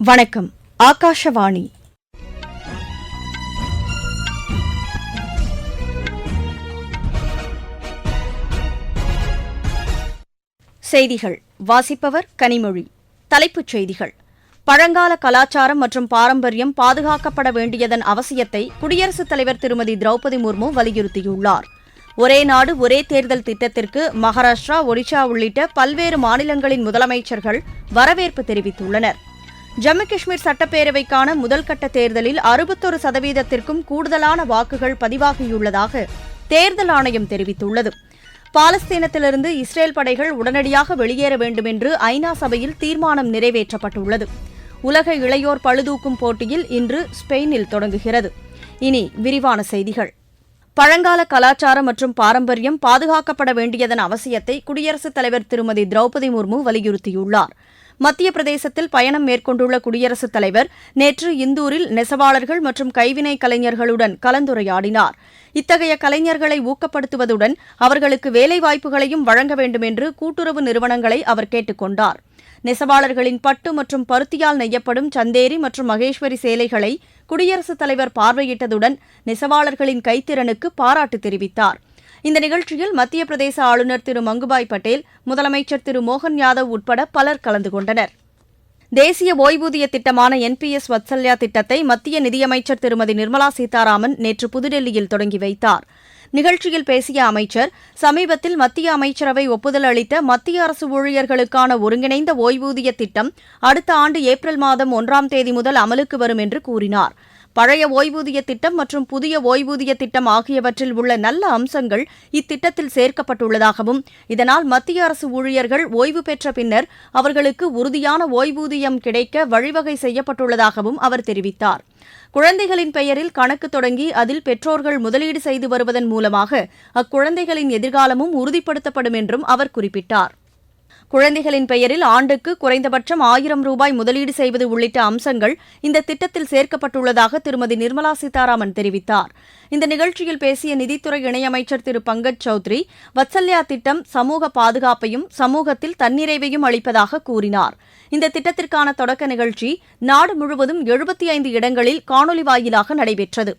வணக்கம். ஆகாஷவாணி. செய்திகள். வாசிப்பவர் கனிமொழி. தலைப்புச் செய்திகள். பழங்கால கலாச்சாரம் மற்றும் பாரம்பரியம் பாதுகாக்கப்பட வேண்டியதன் அவசியத்தை குடியரசுத் தலைவர் திருமதி திரௌபதி முர்மு வலியுறுத்தியுள்ளார். ஒரே நாடு ஒரே தேர்தல் திட்டத்திற்கு மகாராஷ்டிரா ஒடிஷா உள்ளிட்ட பல்வேறு மாநிலங்களின் முதலமைச்சர்கள் வரவேற்பு தெரிவித்துள்ளனர். ஜம்மு காஷ்மீர் சட்டப்பேரவைக்கான முதல்கட்ட தேர்தலில் அறுபத்தொரு சதவீதத்திற்கும் கூடுதலான வாக்குகள் பதிவாகியுள்ளதாக தேர்தல் ஆணையம் தெரிவித்துள்ளது. பாலஸ்தீனத்திலிருந்து இஸ்ரேல் படைகள் உடனடியாக வெளியேற வேண்டும் என்று ஐநா சபையில் தீர்மானம் நிறைவேற்றப்பட்டுள்ளது. உலக இளையோர் பழுதூக்கும் போட்டியில் இன்று ஸ்பெயினில் தொடங்குகிறது. இனி விரிவான செய்திகள். பழங்கால கலாச்சாரம் மற்றும் பாரம்பரியம் பாதுகாக்கப்பட வேண்டியதன் அவசியத்தை குடியரசுத் தலைவர் திருமதி திரௌபதி முர்மு வலியுறுத்தியுள்ளார். மத்திய பிரதேசத்தில் பயணம் மேற்கொண்டுள்ள குடியரசுத் தலைவர் நேற்று இந்தூரில் நெசவாளர்கள் மற்றும் கைவினை கலைஞர்களுடன் கலந்துரையாடினார். இத்தகைய கலைஞர்களை ஊக்கப்படுத்துவதுடன் அவர்களுக்கு வேலைவாய்ப்புகளையும் வழங்க வேண்டும் என்று கூட்டுறவு நிறுவனங்களை அவர் கேட்டுக் கொண்டார். நெசவாளர்களின் பட்டு மற்றும் பருத்தியால் நெய்யப்படும் சந்தேரி மற்றும் மகேஸ்வரி சேலைகளை குடியரசுத் தலைவர் பார்வையிட்டதுடன் நெசவாளர்களின் கைத்திறனுக்கு பாராட்டு தெரிவித்தார். இந்த நிகழ்ச்சியில் மத்திய பிரதேச ஆளுநர் திரு மங்குபாய் பட்டேல் முதலமைச்சர் திரு மோகன் யாதவ் உட்பட பலர் கலந்து கொண்டனர். தேசிய ஓய்வூதிய திட்டமான என்பிஎஸ் வத்சல்யா திட்டத்தை மத்திய நிதியமைச்சர் திருமதி நிர்மலா சீதாராமன் நேற்று புதுடெல்லியில் தொடங்கி வைத்தார். நிகழ்ச்சியில் பேசிய அமைச்சர் சமீபத்தில் மத்திய அமைச்சரவை ஒப்புதல் அளித்த மத்திய அரசு ஊழியர்களுக்கான ஒருங்கிணைந்த ஓய்வூதிய திட்டம் அடுத்த ஆண்டு ஏப்ரல் மாதம் ஒன்றாம் தேதி முதல் அமலுக்கு வரும் என்று கூறினார். பழைய ஓய்வூதிய திட்டம் மற்றும் புதிய ஓய்வூதிய திட்டம் ஆகியவற்றில் உள்ள நல்ல அம்சங்கள் இத்திட்டத்தில் சேர்க்கப்பட்டுள்ளதாகவும் இதனால் மத்திய அரசு ஊழியர்கள் ஓய்வு பெற்ற பின்னர் அவர்களுக்கு உறுதியான ஓய்வூதியம் கிடைக்க வழிவகை செய்யப்பட்டுள்ளதாகவும் அவர் தெரிவித்தார். குழந்தைகளின் பெயரில் கணக்கு தொடங்கி அதில் பெற்றோர்கள் முதலீடு செய்து வருவதன் மூலமாக அக்குழந்தைகளின் எதிர்காலமும் உறுதிப்படுத்தப்படும் என்றும் அவர் குறிப்பிட்டார். குழந்தைகளின் பெயரில் ஆண்டுக்கு குறைந்தபட்சம் ஆயிரம் ரூபாய் முதலீடு செய்வது உள்ளிட்ட அம்சங்கள் இந்த திட்டத்தில் சேர்க்கப்பட்டுள்ளதாக திருமதி நிர்மலா சீதாராமன் தெரிவித்தார். இந்த நிகழ்ச்சியில் பேசிய நிதித்துறை இணையமைச்சர் திரு பங்கஜ் சௌத்ரி வத்சல்யா திட்டம் சமூக பாதுகாப்பையும் சமூகத்தில் தன்னிறைவையும் அளிப்பதாக கூறினார். இந்த திட்டத்திற்கான தொடக்க நிகழ்ச்சி நாடு முழுவதும் எழுபத்தி ஐந்து இடங்களில் காணொலி வாயிலாக நடைபெற்றது.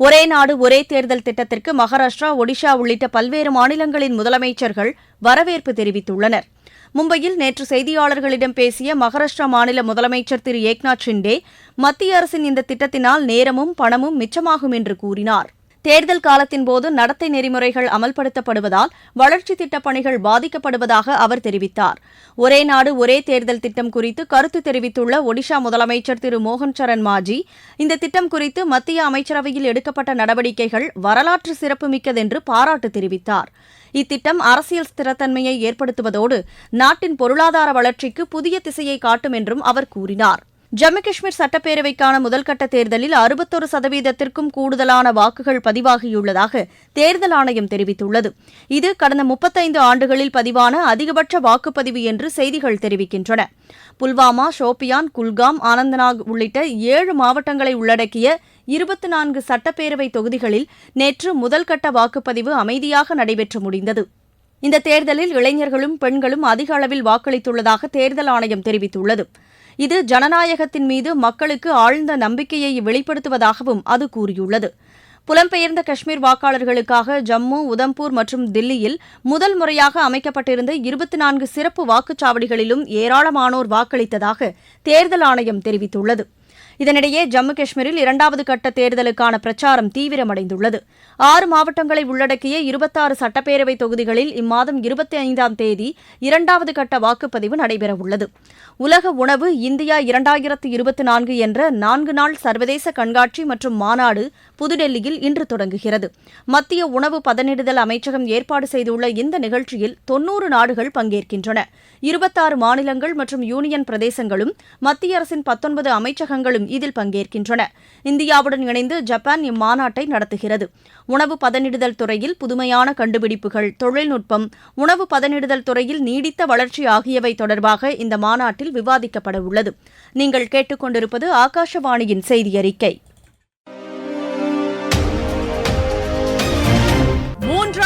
ஒரே நாடு ஒரே தேர்தல் திட்டத்திற்கு மகாராஷ்டிரா ஒடிஷா உள்ளிட்ட பல்வேறு மாநிலங்களின் முதலமைச்சர்கள் வரவேற்பு தெரிவித்துள்ளனர். மும்பையில் நேற்று செய்தியாளர்களிடம் பேசிய மகாராஷ்டிரா மாநில முதலமைச்சர் திரு ஏக்நாத் ஷிண்டே மத்திய அரசின் இந்த திட்டத்தினால் நேரமும் பணமும் மிச்சமாகும் என்று கூறினார். தேர்தல் காலத்தின்போது நடத்தை நெறிமுறைகள் அமல்படுத்தப்படுவதால் வளர்ச்சி திட்டப் பணிகள் பாதிக்கப்படுவதாக அவர் தெரிவித்தார். ஒரே நாடு ஒரே தேர்தல் திட்டம் குறித்து கருத்து தெரிவித்துள்ள ஒடிஷா முதலமைச்சர் திரு மோகன் சரண் மாஜி இந்த திட்டம் குறித்து மத்திய அமைச்சரவையில் எடுக்கப்பட்ட நடவடிக்கைகள் வரலாற்று சிறப்புமிக்கதென்று பாராட்டு தெரிவித்தார். இத்திட்டம் அரசியல் ஸ்திரத்தன்மையை ஏற்படுத்துவதோடு நாட்டின் பொருளாதார வளர்ச்சிக்கு புதிய திசையை காட்டும் என்றும் அவர் கூறினார். ஜம்மு காஷ்மீர் சட்டப்பேரவைக்கான முதல்கட்ட தேர்தலில் அறுபத்தொரு சதவீதத்திற்கும் கூடுதலான வாக்குகள் பதிவாகியுள்ளதாக தேர்தல் ஆணையம் தெரிவித்துள்ளது. இது கடந்த முப்பத்தைந்து ஆண்டுகளில் பதிவான அதிகபட்ச வாக்குப்பதிவு என்று செய்திகள் தெரிவிக்கின்றன. புல்வாமா ஷோபியான் குல்காம் ஆனந்தநாக் உள்ளிட்ட ஏழு மாவட்டங்களை உள்ளடக்கிய இருபத்தி நான்கு சட்டப்பேரவை தொகுதிகளில் நேற்று முதல்கட்ட வாக்குப்பதிவு அமைதியாக நடைபெற்று முடிந்தது. இந்த தேர்தலில் இளைஞர்களும் பெண்களும் அதிக அளவில் வாக்களித்துள்ளதாக தேர்தல் ஆணையம் தெரிவித்துள்ளது. இது ஜனநாயகத்தின் மீது மக்களுக்கு ஆழ்ந்த நம்பிக்கையை வெளிப்படுத்துவதாகவும் அது கூறியுள்ளது. புலம்பெயர்ந்த காஷ்மீர் வாக்காளர்களுக்காக ஜம்மு உதம்பூர் மற்றும் தில்லியில் முதல் முறையாக அமைக்கப்பட்டிருந்த இருபத்தி நான்கு சிறப்பு வாக்குச்சாவடிகளிலும் ஏராளமானோர் வாக்களித்ததாக தேர்தல் ஆணையம் தெரிவித்துள்ளது. இதனிடையே ஜம்மு காஷ்மீரில் இரண்டாவது கட்ட தேர்தலுக்கான பிரச்சாரம் தீவிரமடைந்துள்ளது. ஆறு மாவட்டங்களை உள்ளடக்கிய இருபத்தாறு சட்டப்பேரவை தொகுதிகளில் இம்மாதம் இருபத்தி ஐந்தாம் தேதி இரண்டாவது கட்ட வாக்குப்பதிவு நடைபெறவுள்ளது. உலக உணவு இந்தியா இரண்டாயிரத்து இருபத்தி நான்கு என்ற நான்கு நாள் சர்வதேச கண்காட்சி மற்றும் மாநாடு புதுடெல்லியில் இன்று தொடங்குகிறது. மத்திய உணவு பதனிடுதல் அமைச்சகம் ஏற்பாடு செய்துள்ள இந்த நிகழ்ச்சியில் தொன்னூறு நாடுகள் பங்கேற்கின்றன. இருபத்தாறு மாநிலங்கள் மற்றும் யூனியன் பிரதேசங்களும் மத்திய அரசின் பத்தொன்பது அமைச்சகங்களும் இதில் பங்கேற்கின்றன. இந்தியாவுடன் இணைந்து ஜப்பான் இம்மாநாட்டை நடத்துகிறது. உணவு பதனிடுதல் துறையில் புதுமையான கண்டுபிடிப்புகள் தொழில்நுட்பம் உணவு பதனிடுதல் துறையில் நீடித்த வளர்ச்சி ஆகியவை தொடர்பாக இந்த மாநாட்டில் விவாதிக்கப்பட உள்ளது நீங்கள் கேட்டுக்கொண்டிருப்பது ஆகாஷவாணியின் செய்தி அறிக்கை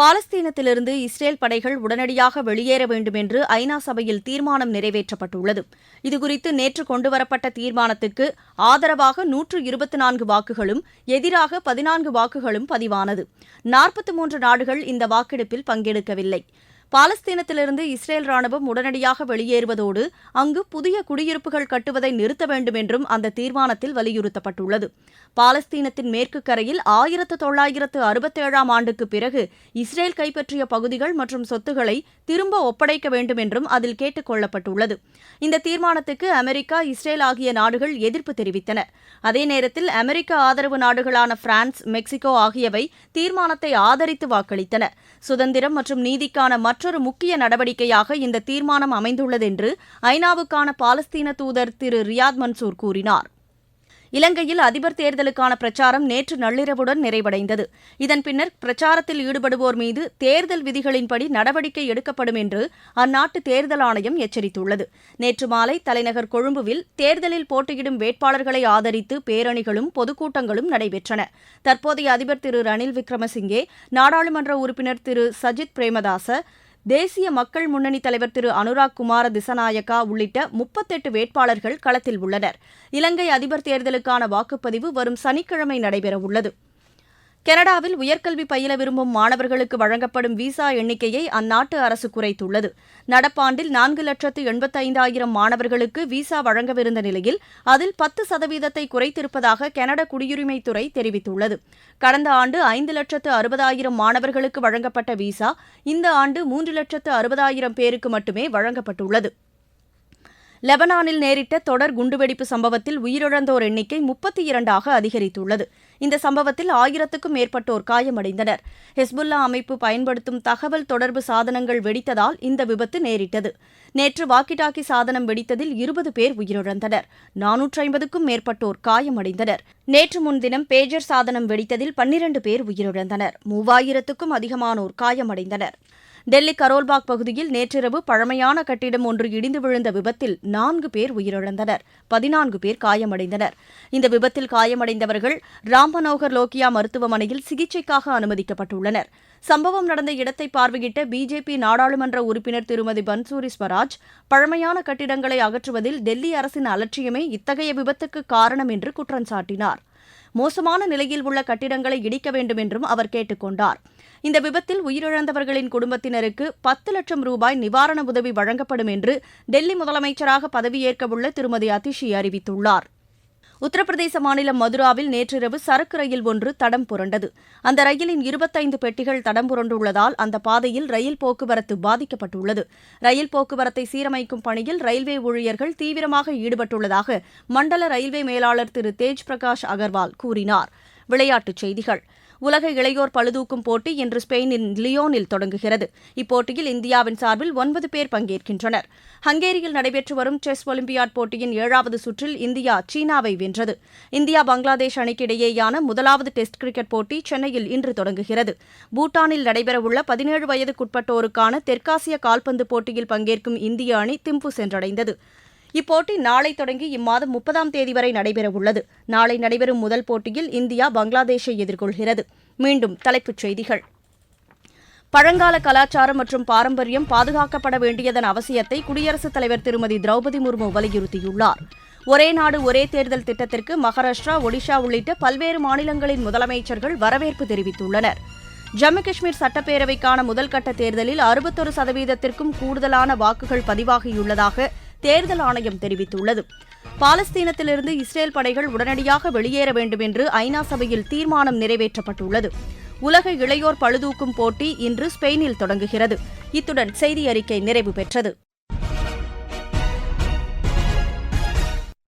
பாலஸ்தீனத்திலிருந்து இஸ்ரேல் படைகள் உடனடியாக வெளியேற வேண்டும் என்று ஐநா சபையில் தீர்மானம் நிறைவேற்றப்பட்டுள்ளது. இதுகுறித்து நேற்று கொண்டுவரப்பட்ட தீர்மானத்துக்கு ஆதரவாக நூற்று இருபத்தி நான்கு வாக்குகளும் எதிராக பதினான்கு வாக்குகளும் பதிவானது. நாற்பத்தி மூன்று நாடுகள் இந்த வாக்கெடுப்பில் பங்கெடுக்கவில்லை. பாலஸ்தீனத்திலிருந்து இஸ்ரேல் ராணுவம் உடனடியாக வெளியேறுவதோடு அங்கு புதிய குடியிருப்புகள் கட்டுவதை நிறுத்த வேண்டும் என்றும் அந்த தீர்மானத்தில் வலியுறுத்தப்பட்டுள்ளது. பாலஸ்தீனத்தின் மேற்கு கரையில் ஆயிரத்து தொள்ளாயிரத்து அறுபத்தேழாம் ஆண்டுக்கு பிறகு இஸ்ரேல் கைப்பற்றிய பகுதிகள் மற்றும் சொத்துக்களை திரும்ப ஒப்படைக்க வேண்டும் என்றும் அதில் கேட்டுக் கொள்ளப்பட்டுள்ளது. இந்த தீர்மானத்துக்கு அமெரிக்கா இஸ்ரேல் ஆகிய நாடுகள் எதிர்ப்பு தெரிவித்தன. அதே நேரத்தில் அமெரிக்க ஆதரவு நாடுகளான பிரான்ஸ் மெக்சிகோ ஆகியவை தீர்மானத்தை ஆதரித்து வாக்களித்தன. சுதந்திரம் மற்றும் நீதிக்கான மற்றொரு முக்கிய நடவடிக்கையாக இந்த தீர்மானம் அமைந்துள்ளது என்று ஐநாவுக்கான பாலஸ்தீன தூதர் திரு ரியாத் மன்சூர் கூறினார். இலங்கையில் அதிபர் தேர்தலுக்கான பிரச்சாரம் நேற்று நள்ளிரவுடன் நிறைவடைந்தது. இதன் பின்னர் பிரச்சாரத்தில் ஈடுபடுவோர் மீது தேர்தல் விதிகளின்படி நடவடிக்கை எடுக்கப்படும் என்று அந்நாட்டு தேர்தல் ஆணையம் எச்சரித்துள்ளது. நேற்று மாலை தலைநகர் கொழும்புவில் தேர்தலில் போட்டியிடும் வேட்பாளர்களை ஆதரித்து பேரணிகளும் பொதுக்கூட்டங்களும் நடைபெற்றன. தற்போதைய அதிபர் திரு ரணில் விக்ரமசிங்கே நாடாளுமன்ற உறுப்பினர் திரு சஜித் பிரேமதாச தேசிய மக்கள் முன்னணி தலைவர் திரு அனுராக் குமார திசநாயக்கா உள்ளிட்ட முப்பத்தெட்டு வேட்பாளர்கள் களத்தில் உள்ளனர். இலங்கை அதிபர் தேர்தலுக்கான வாக்குப்பதிவு வரும் சனிக்கிழமை நடைபெறவுள்ளது. கனடாவில் உயர்கல்வி பயில விரும்பும் மாணவர்களுக்கு வழங்கப்படும் விசா எண்ணிக்கையை அந்நாட்டு அரசு குறைத்துள்ளது. நடப்பாண்டில் நான்கு லட்சத்து எண்பத்தைந்தாயிரம் மாணவர்களுக்கு விசா வழங்கவிருந்த நிலையில் அதில் பத்து சதவீதத்தை குறைத்திருப்பதாக கனடா குடியுரிமைத்துறை தெரிவித்துள்ளது. கடந்த ஆண்டு ஐந்து லட்சத்து அறுபதாயிரம் மாணவர்களுக்கு வழங்கப்பட்ட விசா இந்த ஆண்டு மூன்று லட்சத்து அறுபதாயிரம் பேருக்கு மட்டுமே வழங்கப்பட்டுள்ளது. லெபனானில் நேரிட்ட தொடர் குண்டுவெடிப்பு சம்பவத்தில் உயிரிழந்தோர் எண்ணிக்கை முப்பத்தி இரண்டாக அதிகரித்துள்ளது. இந்த சம்பவத்தில் ஆயிரத்துக்கும் மேற்பட்டோர் காயமடைந்தனர். ஹெஸ்புல்லா அமைப்பு பயன்படுத்தும் தகவல் தொடர்பு சாதனங்கள் வெடித்ததால் இந்த விபத்து நேரிட்டது. நேற்று வாக்கி டாக்கி சாதனம் வெடித்ததில் இருபது பேர் உயிரிழந்தனர். நானூற்றி ஐம்பதுக்கும் மேற்பட்டோர் காயமடைந்தனர். நேற்று முன்தினம் பேஜர் சாதனம் வெடித்ததில் பன்னிரண்டு பேர் உயிரிழந்தனர். மூவாயிரத்துக்கும் அதிகமானோர் காயமடைந்தனர். டெல்லி கரோல்பாக் பகுதியில் நேற்றிரவு பழமையான கட்டிடம் ஒன்று இடிந்து விழுந்த விபத்தில் நான்கு பேர் உயிரிழந்தனர் பதினான்கு பேர் காயமடைந்தனர். இந்த விபத்தில் காயமடைந்தவர்கள் ராம் மனோகர் லோக்கியா மருத்துவமனையில் சிகிச்சைக்காக அனுமதிக்கப்பட்டுள்ளனர். சம்பவம் நடந்த இடத்தை பார்வையிட்ட பிஜேபி நாடாளுமன்ற உறுப்பினர் திருமதி பன்சூரி ஸ்வராஜ் பழமையான கட்டிடங்களை அகற்றுவதில் டெல்லி அரசின் அலட்சியமே இத்தகைய விபத்துக்கு காரணம் என்று குற்றம் சாட்டினார். மோசமான நிலையில் உள்ள கட்டிடங்களை இடிக்க வேண்டும் என்றும் அவர் கேட்டுக் கொண்டார். இந்த விபத்தில் உயிரிழந்தவர்களின் குடும்பத்தினருக்கு பத்து லட்சம் ரூபாய் நிவாரண உதவி வழங்கப்படும் என்று டெல்லி முதலமைச்சராக பதவியேற்கவுள்ள திருமதி அதிஷி அறிவித்துள்ளார். உத்தரப்பிரதேச மாநிலம் மதுராவில் நேற்றிரவு சரக்கு ரயில் ஒன்று தடம் புரண்டது. அந்த ரயிலின் இருபத்தைந்து பெட்டிகள் தடம் புரண்டுள்ளதால் அந்த பாதையில் ரயில் போக்குவரத்து பாதிக்கப்பட்டுள்ளது. ரயில் போக்குவரத்தை சீரமைக்கும் பணியில் ரயில்வே ஊழியர்கள் தீவிரமாக ஈடுபட்டுள்ளதாக மண்டல ரயில்வே மேலாளர் திரு தேஜ் பிரகாஷ் அகர்வால் கூறினார். விளையாட்டுச் செய்திகள். உலக இளையோர் பழுதூக்கும் போட்டி இன்று ஸ்பெயினின் லியோனில் தொடங்குகிறது. இப்போட்டியில் இந்தியாவின் சார்பில் ஒன்பது பேர் பங்கேற்கின்றனர். ஹங்கேரியில் நடைபெற்று வரும் செஸ் ஒலிம்பியாட் போட்டியின் ஏழாவது சுற்றில் இந்தியா சீனாவை வென்றது. இந்தியா பங்களாதேஷ் அணிக்கிடையேயான முதலாவது டெஸ்ட் கிரிக்கெட் போட்டி சென்னையில் இன்று தொடங்குகிறது. பூட்டானில் நடைபெறவுள்ள பதினேழு வயதுக்குட்பட்டோருக்கான தெற்காசிய கால்பந்து போட்டியில் பங்கேற்கும் இந்திய அணி திம்பு சென்றடைந்தது. இப்போட்டி நாளை தொடங்கி இம்மாதம் முப்பதாம் தேதி வரை நடைபெறவுள்ளது. நாளை நடைபெறும் முதல் போட்டியில் இந்தியா பங்களாதேஷை எதிர்கொள்கிறது. மீண்டும் தலைப்புச் செய்திகள். பழங்கால கலாச்சாரம் மற்றும் பாரம்பரியம் பாதுகாக்கப்பட வேண்டியதன் அவசியத்தை குடியரசுத் தலைவர் திருமதி திரௌபதி முர்மு வலியுறுத்தியுள்ளார். ஒரே நாடு ஒரே தேர்தல் திட்டத்திற்கு மகாராஷ்டிரா ஒடிஷா உள்ளிட்ட பல்வேறு மாநிலங்களின் முதலமைச்சர்கள் வரவேற்பு தெரிவித்துள்ளனர். ஜம்மு காஷ்மீர் சட்டப்பேரவைக்கான முதல் கட்ட தேர்தலில் அறுபத்தொரு சதவீதத்திற்கும் கூடுதலான வாக்குகள் பதிவாகியுள்ளதாக தேர்தல் ஆணையம் தெரிவித்துள்ளது. பாலஸ்தீனத்திலிருந்து இஸ்ரேல் படைகள் உடனடியாக வெளியேற வேண்டும் என்று ஐநா சபையில் தீர்மானம் நிறைவேற்றப்பட்டுள்ளது. உலக இளையோர் பழுதூக்கும் போட்டி இன்று ஸ்பெயினில் தொடங்குகிறது. இத்துடன் செய்தி அறிக்கை நிறைவு பெற்றது.